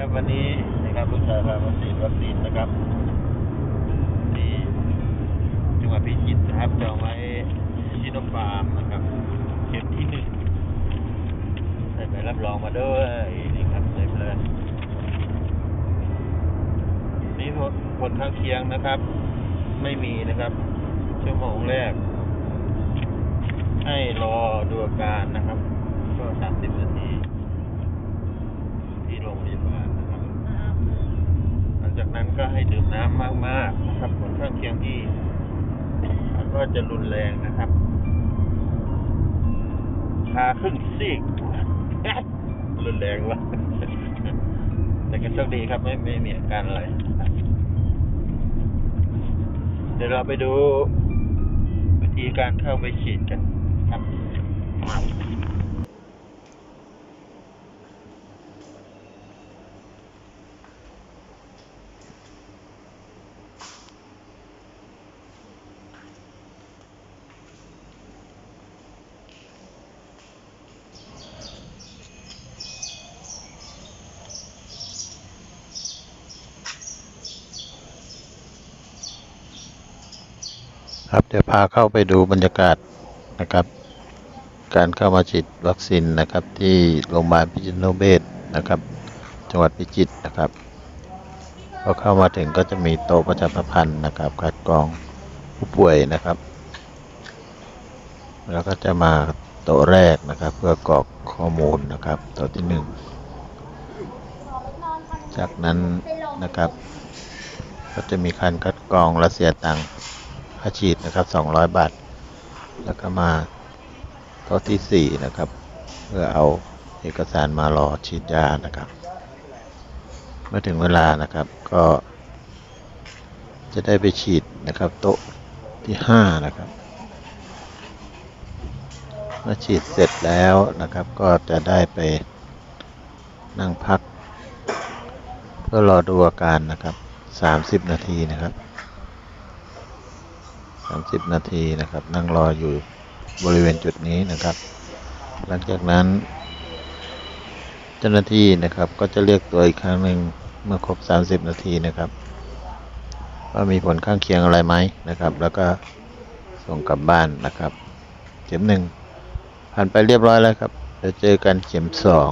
ครับวันนี้นะครับลูกชายพามาฉีดวัคซีนนะครับที่จังหวัดพิจิตรนะครับจองไว้ชิโนฟาร์มนะครับเข็มที่หนึ่งใส่ใบรับรองมาด้วยนี่ครับใส่ไปเลยนี่ผลข้างเคียงนะครับ ไม่มีนะครับ ชั่วโมงแรก ให้รอดูอาการนะครับ ก็สามสิบนาทีโรงพยาบาลนะครับ หลังจากนั้นก็ให้ดื่ มน้ำมากนะครับผลข้างเคียงที่ก็จะรุนแรงนะครับชาครึ่งซีกรุนแรงวะแต่ก็โชคดีครับไม่ไม่มีอาการอะไร เดี๋ยวเราไปดูวิธีการเข้าไปฉีดกันครับ ครับเดี๋ยวพาเข้าไปดูบรรยากาศนะครับ การเข้ามาฉีดวัคซีนนะครับที่โรงพยาบาลพิจิตรโนเบศนะครับ จังหวัดพิจิตรนะครับพอเข้ามาถึงก็จะมีโต๊ะประชาสัมพันธ์นะครับคัดกรองผู้ป่วยนะครับ แล้วก็จะมาโต๊ะแรกนะครับ เพื่อกรอกข้อมูลนะครับโต๊ะที่หนึ่งจากนั้นนะครับ ก็จะมีการคัดกรองและเสียตังค์ ค่าฉีดนะครับ 200 บาท แล้วก็มาโต๊ะที่ 4 นะครับ เพื่อเอาเอกสารมารอฉีดยานะครับ เมื่อถึงเวลานะครับก็ จะได้ไปฉีดนะครับโต๊ะที่ 5 นะครับเมื่อฉีดเสร็จแล้วนะครับ ก็จะได้ไปนั่งพัก เพื่อรอดูอาการนะครับ 30 นาทีนะครับ 30 นาทีนะครับ นั่งรออยู่บริเวณจุดนี้นะครับ หลังจากนั้น เจ้าหน้าที่นะครับก็จะเรียกตัวอีกครั้งหนึ่งเมื่อครบ 30 นาทีนะครับว่ามีผลข้างเคียงอะไรไหมนะครับ แล้วก็ส่งกลับบ้านนะครับ เข็มหนึ่งผ่านไปเรียบร้อยแล้วครับเดี๋ยวเจอกันเข็มสอง